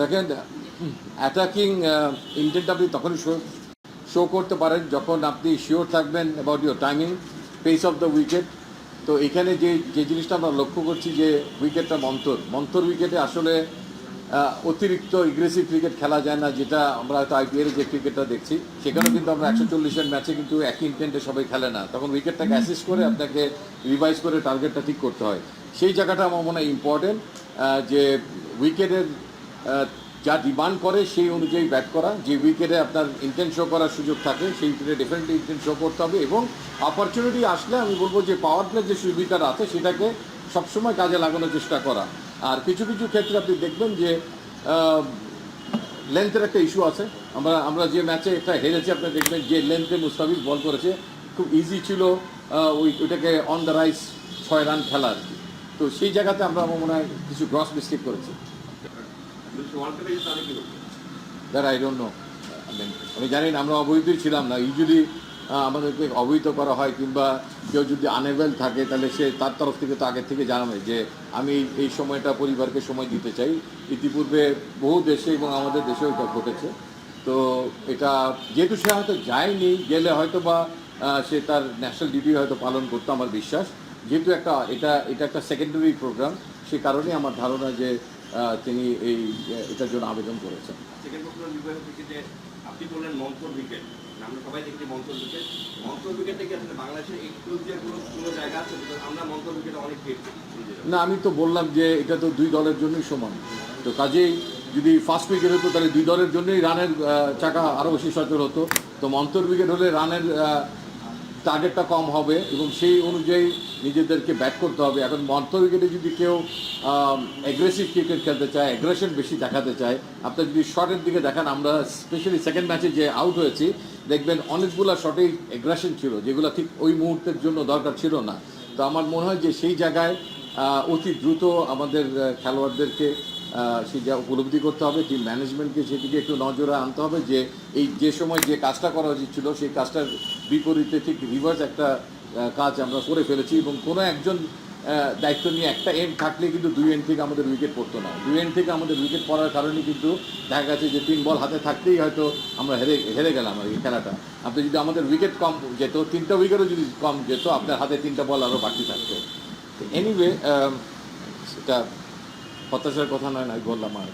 দেখেন attacking intent আপনি তখনই শো শো করতে পারেন যখন আপনি শিওর থাকবেন about your timing pace of the wicket তো এখানে যে যে জিনিসটা আমরা লক্ষ্য করছি যে উইকেটটা মন্তর মন্তর উইকেটে আসলে অতিরিক্ত এগ্রেসিভ ক্রিকেট খেলা যায় না, যেটা আমরা হয়তো আইপিএলে যে ক্রিকেটটা দেখছি, সেখানেও কিন্তু আমরা একশো চল্লিশের ম্যাচে কিন্তু একই ইন্টেন্টে সবাই খেলে না। তখন উইকেটটাকে অ্যাসিস্ট করে আপনাকে রিভাইজ করে টার্গেটটা ঠিক করতে হয়। সেই জায়গাটা আমার মনে হয় ইম্পর্টেন্ট যে উইকেটের যা ডিমান্ড করে সেই অনুযায়ী ব্যাট করা। যে উইকেটে আপনার ইন্টেন্ট শো করার সুযোগ থাকে, সেই উইকেটে ডেফিনেটলি ইন্টেন্ট শো করতে হবে এবং অপরচুনিটি আসলে আমি বলব যে পাওয়ার প্লে যে সুবিধাটা আছে, সেটাকে সবসময় কাজে লাগানোর চেষ্টা করা। আর কিছু কিছু ক্ষেত্রে আপনি দেখবেন যে লেন্থের একটা ইস্যু আছে। আমরা আমরা যে ম্যাচে একটা হেরেছি, আপনি দেখবেন যে লেন্থে মুস্তাফিজ বল করেছে। খুব ইজি ছিল ওই, ওইটাকে অন দ্য রাইস ছয় রান খেলা আর কি। তো সেই জায়গাতে আমরা আমার মনে হয় কিছু গ্রস মিস্টেক করেছি ওয়ার্ল্ড কাপে তাহলে কি করবে দ্যাট আই ডোন্ট আমি জানি না, আমরা অবৈধই ছিলাম না। ইউজুয়ালি আমাদেরকে অবহিত করা হয় কিংবা কেউ যদি আনএভেল থাকে, তাহলে সে তার তরফ থেকে তো আগের থেকে জানাবে যে আমি এই- সময়টা পরিবারকে সময় দিতে চাই। ইতিপূর্বে বহু দেশে এবং আমাদের দেশেও এটা ঘটেছে। তো এটা, যেহেতু সে হয়তো যায়নি, গেলে হয়তো বা সে তার ন্যাশনাল ডিউটি হয়তো পালন করতো, আমার বিশ্বাস। যেহেতু একটা, এটা এটা একটা সেকেন্ডারি প্রোগ্রাম সে কারণেই আমার ধারণা যে তিনি এই এটার জন্য আবেদন করেছেন। আপনি বললেন মন্তর উইকেট। আমরা সবাই দেখছি মন্তর উইকেট। মন্তর উইকেটে কি আসলে বাংলাদেশের এক্সক্লুসিভ কোনো কোনো জায়গা আছে? আমরা মন্তর উইকেটে অনেক পেট না আমি তো বললাম যে এটা তো দুই দলের জন্যই সমান। তো কাজেই যদি ফার্স্ট উইকেট হতো তাহলে দুই দলের জন্যই রানের চাকা আরও বেশি সচল হতো। তো মন্তর উইকেট হলে রানের টার্গেটটা কম হবে এবং সেই অনুযায়ী নিজেদেরকে ব্যাট করতে হবে। এখন মন্তর উইকেটে যদি কেউ অ্যাগ্রেসিভ ক্রিকেট খেলতে চায় অ্যাগ্রেশন বেশি দেখাতে চায় আপনার যদি শটের দিকে দেখান, আমরা স্পেশালি সেকেন্ড ম্যাচে যে আউট হয়েছি, দেখবেন অনেকগুলো শটেই অ্যাগ্রেশন ছিল, যেগুলো ঠিক ওই মুহূর্তের জন্য দরকার ছিল না। তো আমার মনে হয় যে সেই জায়গায় অতি দ্রুত আমাদের খেলোয়াড়দেরকে সেটা উপলব্ধি করতে হবে টিম ম্যানেজমেন্টকে সেদিকে একটু নজরে আনতে হবে, যে এই যে সময় যে কাজটা করা উচিত ছিল, সেই কাজটার বিপরীতে ঠিক রিভার্স একটা কাজ আমরা করে ফেলেছি এবং কোনো একজন দায়িত্ব নিয়ে একটা এন্ড থাকলে কিন্তু দুই এন্ড থেকে আমাদের উইকেট পড়তো না। দুই এন্ড থেকে আমাদের উইকেট পড়ার কারণে কিন্তু দেখা গেছে যে তিন বল হাতে থাকতেই হয়তো আমরা হেরে হেরে গেলাম আর এই খেলাটা। আপনি যদি আমাদের উইকেট কম যেত, তিনটা উইকেটও যদি কম যেত, আপনার হাতে তিনটা বল আরও বাকি থাকতো। এনিওয়ে সেটা হতাশার কথা নয় না বললাম আর।